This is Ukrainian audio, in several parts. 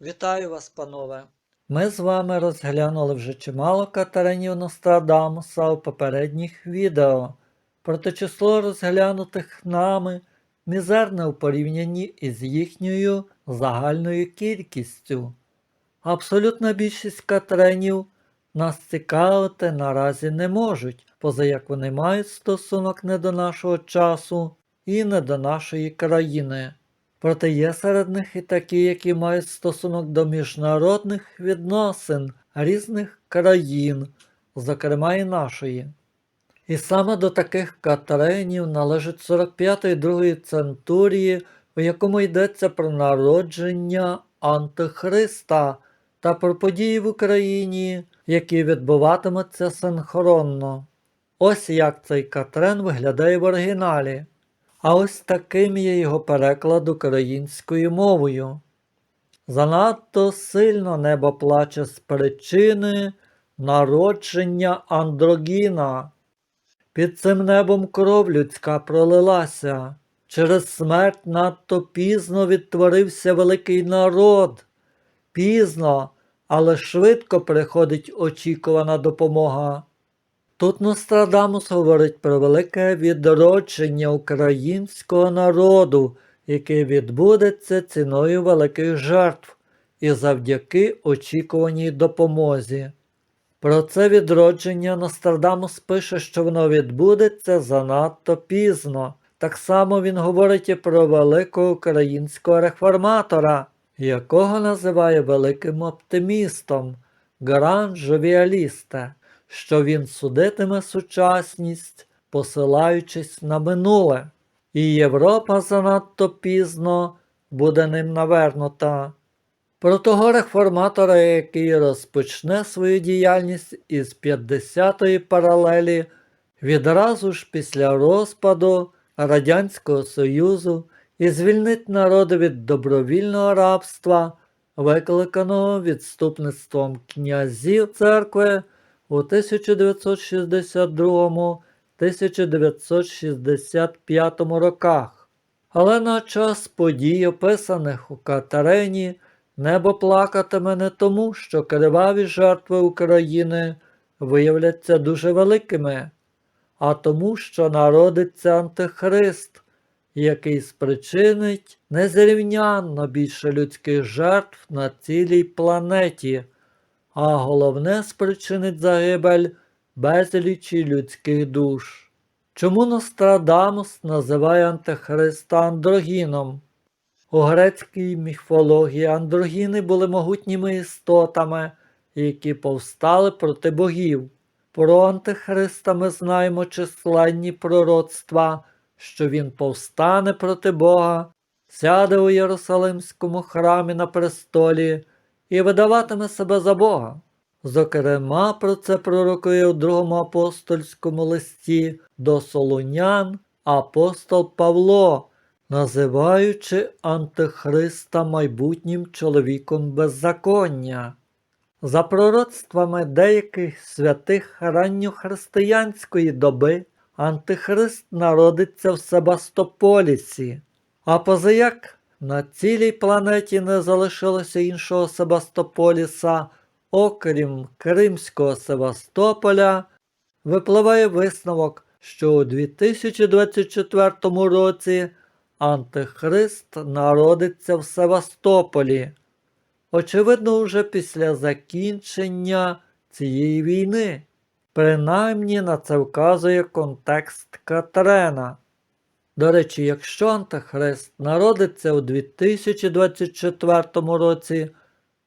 Вітаю вас, панове! Ми з вами розглянули вже чимало катеринів Нострадамуса у попередніх відео, проте число розглянутих нами мізерне у порівнянні із їхньою загальною кількістю. Абсолютна більшість катеринів нас цікавити наразі не можуть, поза як вони мають стосунок не до нашого часу і не до нашої країни. Проте є серед них і такі, які мають стосунок до міжнародних відносин різних країн, зокрема і нашої. І саме до таких катеринів належить 45-ї другої центурії, у якому йдеться про народження Антихриста та про події в Україні, які відбуватимуться синхронно. Ось як цей катрен виглядає в оригіналі. А ось таким є його переклад українською мовою. Занадто сильно небо плаче з причини народження Андрогіна. Під цим небом кров людська пролилася. Через смерть надто пізно відтворився великий народ. Пізно, але швидко приходить очікувана допомога. Тут Нострадамус говорить про велике відродження українського народу, яке відбудеться ціною великих жертв і завдяки очікуваній допомозі. Про це відродження Нострадамус пише, що воно відбудеться занадто пізно. Так само він говорить і про великого українського реформатора, якого називає великим оптимістом, гран жовіалісте що він судитиме сучасність, посилаючись на минуле, і Європа занадто пізно буде ним навернута. Про того реформатора, який розпочне свою діяльність із 50-ї паралелі відразу ж після розпаду Радянського Союзу і звільнить народи від добровільного рабства, викликаного відступництвом князів церкви у 1962-1965 роках. Але на час подій, описаних у Катерині, небо плакатиме не тому, що криваві жертви України виявляться дуже великими, а тому, що народиться Антихрист, який спричинить незрівнянно більше людських жертв на цілій планеті а головне спричинить загибель безлічі людських душ. Чому Нострадамус називає Антихриста Андрогіном? У грецькій міфології андрогіни були могутніми істотами, які повстали проти богів. Про Антихриста ми знаємо численні пророцтва, що він повстане проти Бога, сяде у Єрусалимському храмі на престолі і видаватиме себе за Бога. Зокрема, про це пророкує у другому апостольському листі до Солунян апостол Павло, називаючи Антихриста майбутнім чоловіком беззаконня. За пророцтвами деяких святих ранньохристиянської доби Антихрист народиться в Себастополісі, а позаяк на цілій планеті не залишилося іншого Себастополіса, окрім Кримського Севастополя, випливає висновок, що у 2024 році Антихрист народиться в Севастополі. Очевидно, уже після закінчення цієї війни. Принаймні на це вказує контекст Катрена. До речі, якщо Антихрист народиться у 2024 році,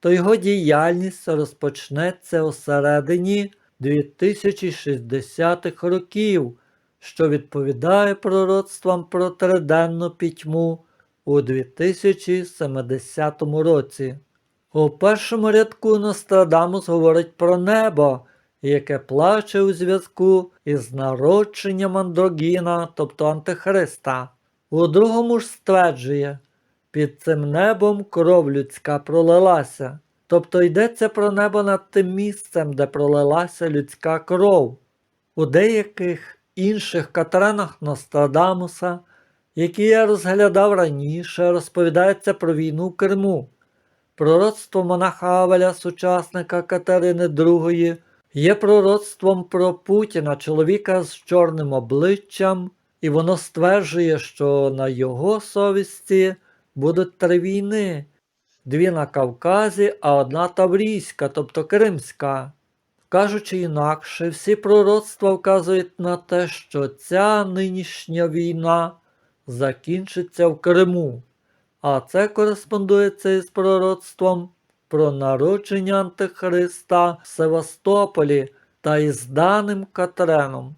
то його діяльність розпочнеться у середині 2060-х років, що відповідає пророцтвам про триденну пітьму у 2070 році. У першому рядку Нострадамус говорить про небо яке плаче у зв'язку із народженням Андрогіна, тобто Антихриста. У другому ж стверджує, під цим небом кров людська пролилася, тобто йдеться про небо над тим місцем, де пролилася людська кров. У деяких інших катренах Нострадамуса, які я розглядав раніше, розповідається про війну в Криму. Пророцтво монаха Авеля, сучасника Катерини II, є пророцтвом про Путіна, чоловіка з чорним обличчям, і воно стверджує, що на його совісті будуть три війни: дві на Кавказі, а одна Таврійська, тобто Кримська. Кажучи інакше, всі пророцтва вказують на те, що ця нинішня війна закінчиться в Криму, а це кореспондується із пророцтвом про народження Антихриста в Севастополі та із даним Катреном.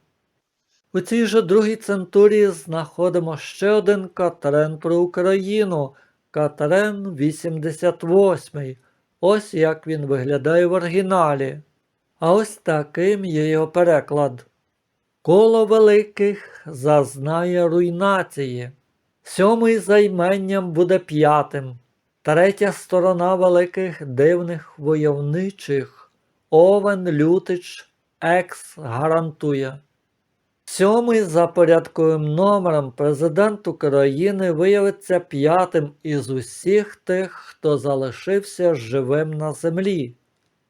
У цій же другій центурії знаходимо ще один Катрен про Україну, Катрен 88. Ось як він виглядає в оригіналі. А ось таким є його переклад. Коло великих зазнає руйнації. Сьомий за іменням буде п'ятим. Третя сторона великих дивних войовничих. Овен Лютич Екс гарантує. Сьомий за порядковим номером президент України виявиться п'ятим із усіх тих, хто залишився живим на землі.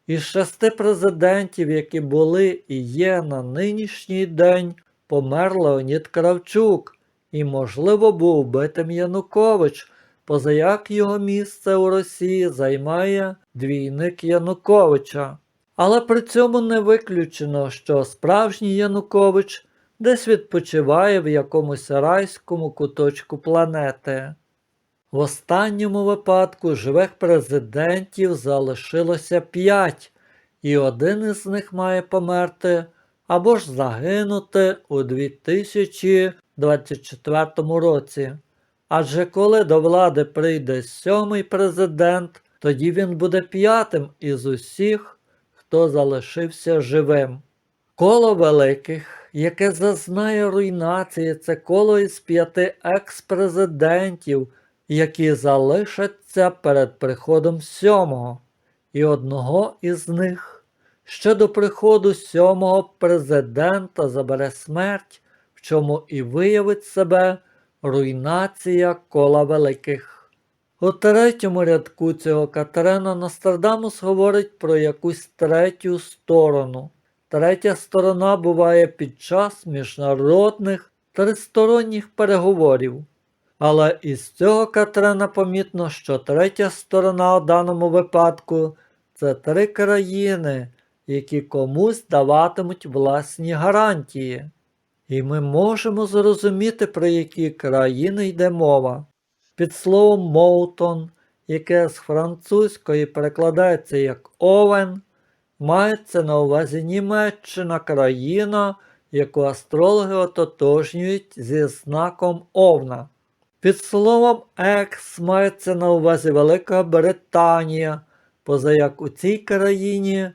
Із шести президентів, які були і є на нинішній день, помер Леонід Кравчук і, можливо, був убитим Янукович, позаяк його місце у Росії займає двійник Януковича. Але при цьому не виключено, що справжній Янукович десь відпочиває в якомусь райському куточку планети. В останньому випадку живих президентів залишилося п'ять, і один із них має померти або ж загинути у 2024 році. Адже коли до влади прийде сьомий президент, тоді він буде п'ятим із усіх, хто залишився живим. Коло великих, яке зазнає руйнації, це коло із п'яти екс-президентів, які залишаться перед приходом сьомого, і одного із них ще до приходу сьомого президента забере смерть, в чому і виявить себе руйнація кола великих. У третьому рядку цього Катерина Нострадамус говорить про якусь третю сторону. Третя сторона буває під час міжнародних тристоронніх переговорів. Але із цього Катрена помітно, що третя сторона у даному випадку це три країни, які комусь даватимуть власні гарантії. І ми можемо зрозуміти, про які країни йде мова. Під словом Моутон, яке з французької перекладається як овен, мається на увазі Німеччина країна, яку астрологи ототожнюють зі знаком овна. Під словом екс мається на увазі Велика Британія, позаяк у цій країні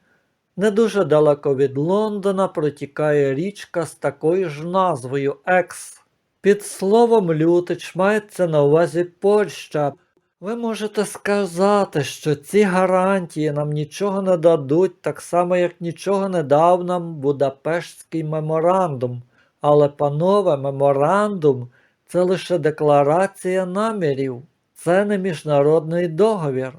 не дуже далеко від Лондона протікає річка з такою ж назвою Екс. Під словом лютич мається на увазі Польща. Ви можете сказати, що ці гарантії нам нічого не дадуть, так само, як нічого не дав нам Будапештський меморандум. Але, панове, меморандум це лише декларація намірів, це не міжнародний договір.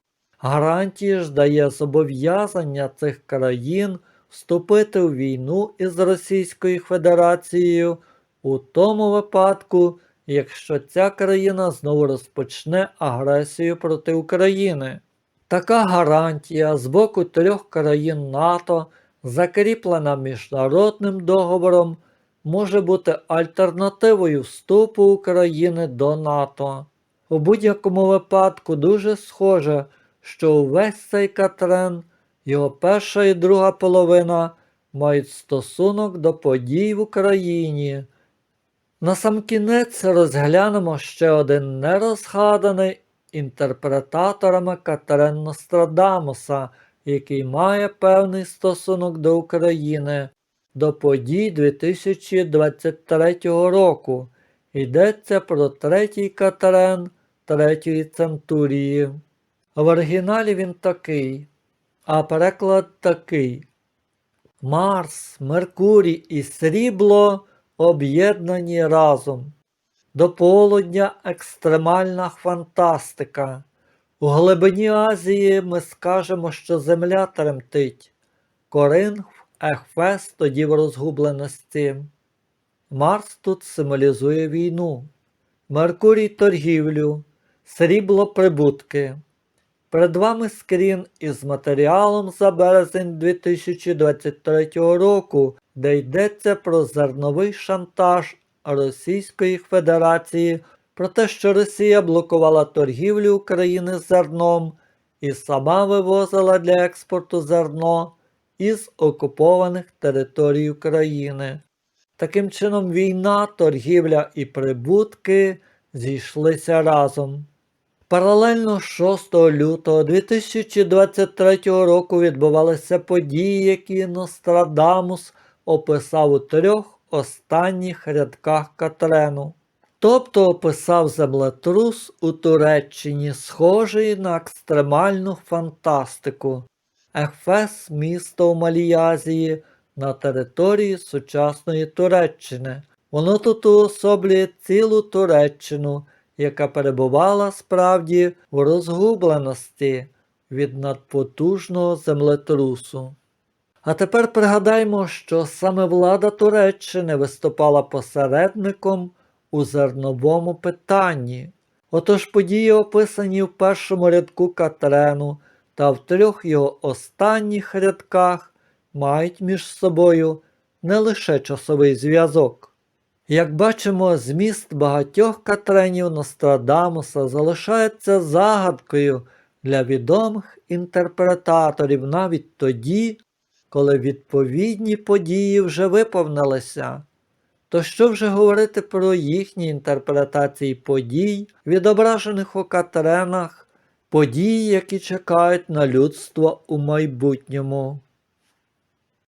Гарантії ж дає зобов'язання цих країн вступити у війну із Російською Федерацією у тому випадку, якщо ця країна знову розпочне агресію проти України. Така гарантія з боку трьох країн НАТО, закріплена міжнародним договором, може бути альтернативою вступу України до НАТО. У будь-якому випадку дуже схоже, що увесь цей Катрен, його перша і друга половина мають стосунок до подій в Україні. Насамкінець розглянемо ще один нерозгаданий інтерпретаторами Катерин Нострадамуса, який має певний стосунок до України, до подій 2023 року. Йдеться про третій Катерен третьої центурії. В оригіналі він такий, а переклад такий. Марс, Меркурій і срібло об'єднані разом. До полудня екстремальна фантастика. У глибині Азії ми скажемо, що земля тремтить. Коринф, Ехфес тоді в розгубленості. Марс тут символізує війну, Меркурій торгівлю, срібло прибутки. Перед вами скрін із матеріалом за березень 2023 року, де йдеться про зерновий шантаж Російської Федерації про те, що Росія блокувала торгівлю України зерном і сама вивозила для експорту зерно із окупованих територій України. Таким чином, війна, торгівля і прибутки зійшлися разом. Паралельно 6 лютого 2023 року відбувалися події, які Нострадамус описав у трьох останніх рядках Катрену. Тобто описав землетрус у Туреччині, схожий на екстремальну фантастику. Ефес місто у Малій Азії на території сучасної Туреччини. Воно тут уособлює цілу Туреччину, яка перебувала справді в розгубленості від надпотужного землетрусу. А тепер пригадаймо, що саме влада Туреччини виступала посередником у зерновому питанні. Отож події, описані в першому рядку Катрену та в трьох його останніх рядках, мають між собою не лише часовий зв'язок. Як бачимо, зміст багатьох Катренів Нострадамуса залишається загадкою для відомих інтерпретаторів навіть тоді, коли відповідні події вже виповнилися. То що вже говорити про їхні інтерпретації подій, відображених у Катренах, подій, які чекають на людство у майбутньому.